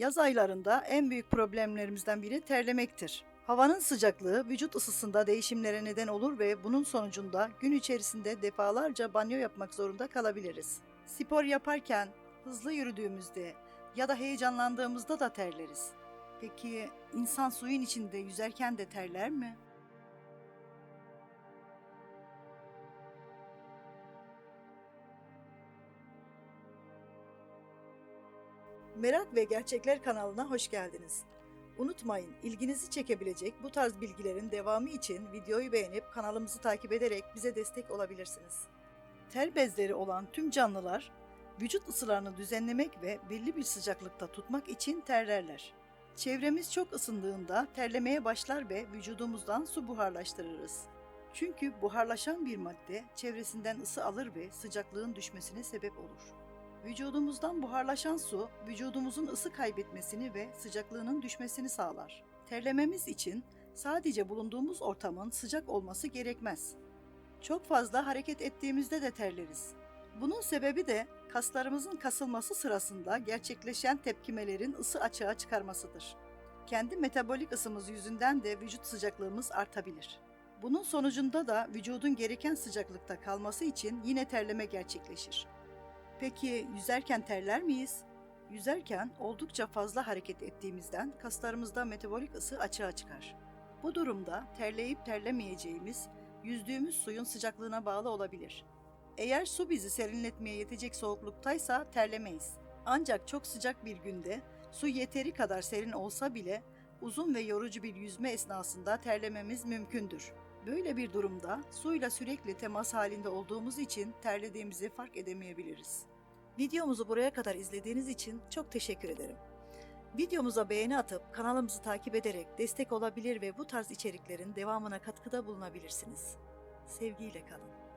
Yaz aylarında en büyük problemlerimizden biri terlemektir. Havanın sıcaklığı vücut ısısında değişimlere neden olur ve bunun sonucunda gün içerisinde defalarca banyo yapmak zorunda kalabiliriz. Spor yaparken, hızlı yürüdüğümüzde ya da heyecanlandığımızda da terleriz. Peki insan suyun içinde yüzerken de terler mi? Merak ve Gerçekler kanalına hoş geldiniz. Unutmayın, ilginizi çekebilecek bu tarz bilgilerin devamı için videoyu beğenip kanalımızı takip ederek bize destek olabilirsiniz. Ter bezleri olan tüm canlılar vücut ısılarını düzenlemek ve belli bir sıcaklıkta tutmak için terlerler. Çevremiz çok ısındığında terlemeye başlar ve vücudumuzdan su buharlaştırırız. Çünkü buharlaşan bir madde çevresinden ısı alır ve sıcaklığın düşmesine sebep olur. Vücudumuzdan buharlaşan su, vücudumuzun ısı kaybetmesini ve sıcaklığının düşmesini sağlar. Terlememiz için sadece bulunduğumuz ortamın sıcak olması gerekmez. Çok fazla hareket ettiğimizde de terleriz. Bunun sebebi de kaslarımızın kasılması sırasında gerçekleşen tepkimelerin ısı açığa çıkarmasıdır. Kendi metabolik ısımız yüzünden de vücut sıcaklığımız artabilir. Bunun sonucunda da vücudun gereken sıcaklıkta kalması için yine terleme gerçekleşir. Peki yüzerken terler miyiz? Yüzerken oldukça fazla hareket ettiğimizden kaslarımızda metabolik ısı açığa çıkar. Bu durumda terleyip terlemeyeceğimiz yüzdüğümüz suyun sıcaklığına bağlı olabilir. Eğer su bizi serinletmeye yetecek soğukluktaysa terlemeyiz. Ancak çok sıcak bir günde su yeteri kadar serin olsa bile uzun ve yorucu bir yüzme esnasında terlememiz mümkündür. Böyle bir durumda suyla sürekli temas halinde olduğumuz için terlediğimizi fark edemeyebiliriz. Videomuzu buraya kadar izlediğiniz için çok teşekkür ederim. Videomuza beğeni atıp kanalımızı takip ederek destek olabilir ve bu tarz içeriklerin devamına katkıda bulunabilirsiniz. Sevgiyle kalın.